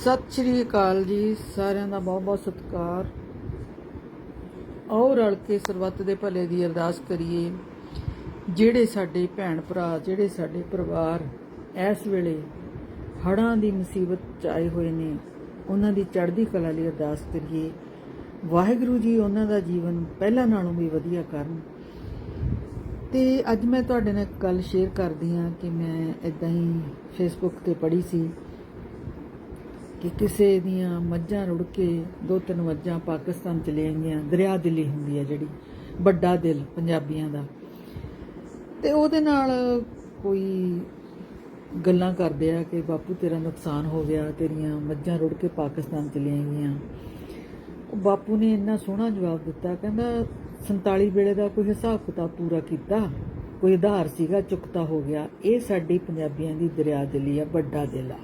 ਸਤਿ ਸ਼੍ਰੀ ਅਕਾਲ ਜੀ, ਸਾਰਿਆਂ ਦਾ ਬਹੁਤ ਬਹੁਤ ਸਤਿਕਾਰ। ਔਰ ਰਲ ਕੇ ਸਰਬੱਤ ਦੇ ਭਲੇ ਦੀ ਅਰਦਾਸ ਕਰੀਏ। ਜਿਹੜੇ ਸਾਡੇ ਭੈਣ ਭਰਾ, ਜਿਹੜੇ ਸਾਡੇ ਪਰਿਵਾਰ ਇਸ ਵੇਲੇ ਹੜ੍ਹਾਂ ਦੀ ਮੁਸੀਬਤ ਚ ਆਏ ਹੋਏ ਨੇ, ਉਹਨਾਂ ਦੀ ਚੜ੍ਹਦੀ ਕਲਾ ਲਈ ਅਰਦਾਸ ਕਰੀਏ। ਵਾਹਿਗੁਰੂ ਜੀ ਉਹਨਾਂ ਦਾ ਜੀਵਨ ਪਹਿਲਾਂ ਨਾਲੋਂ ਵੀ ਵਧੀਆ ਕਰਨ। ਤੇ ਅੱਜ ਮੈਂ ਤੁਹਾਡੇ ਨਾਲ ਇੱਕ ਗੱਲ ਸ਼ੇਅਰ ਕਰਦੀ ਹਾਂ ਕਿ ਮੈਂ ਇਦਾਂ ਹੀ ਫੇਸਬੁੱਕ ਤੇ ਪੜ੍ਹੀ ਸੀ। ਕਿ ਕਿਸੇ ਦੀਆਂ ਮੱਝਾਂ ਰੁੜ ਕੇ ਦੋ ਤਿੰਨ ਮੱਝਾਂ ਪਾਕਿਸਤਾਨ ਚਲੇ ਗਈਆਂ ਦਰਿਆ ਦਿੱਲੀ ਹੁੰਦੀ ਹੈ ਜਿਹੜੀ, ਵੱਡਾ ਦਿਲ ਪੰਜਾਬੀਆਂ ਦਾ। ਤੇ ਉਹਦੇ ਨਾਲ ਕੋਈ ਗੱਲਾਂ ਕਰਦੇ ਆ ਕਿ ਬਾਪੂ ਤੇਰਾ ਨੁਕਸਾਨ ਹੋ ਗਿਆ, ਤੇਰੀਆਂ ਮੱਝਾਂ ਰੁੜ ਕੇ ਪਾਕਿਸਤਾਨ ਚਲੀਆਂ ਗਈਆਂ ਉਹ ਬਾਪੂ ਨੇ ਇੰਨਾ ਸੋਹਣਾ ਜਵਾਬ ਦਿੱਤਾ, ਕਹਿੰਦਾ 47 ਵੇਲੇ ਦਾ ਕੋਈ ਹਿਸਾਬ ਕਿਤਾਬ ਪੂਰਾ ਕੀਤਾ, ਕੋਈ ਆਧਾਰ ਸੀਗਾ, ਚੁਕਤਾ ਹੋ ਗਿਆ, ਇਹ ਸਾਡੀ ਪੰਜਾਬੀਆਂ ਦੀ ਦਰਿਆ ਦਿਲੀ ਆ, ਵੱਡਾ ਦਿਲ ਆ।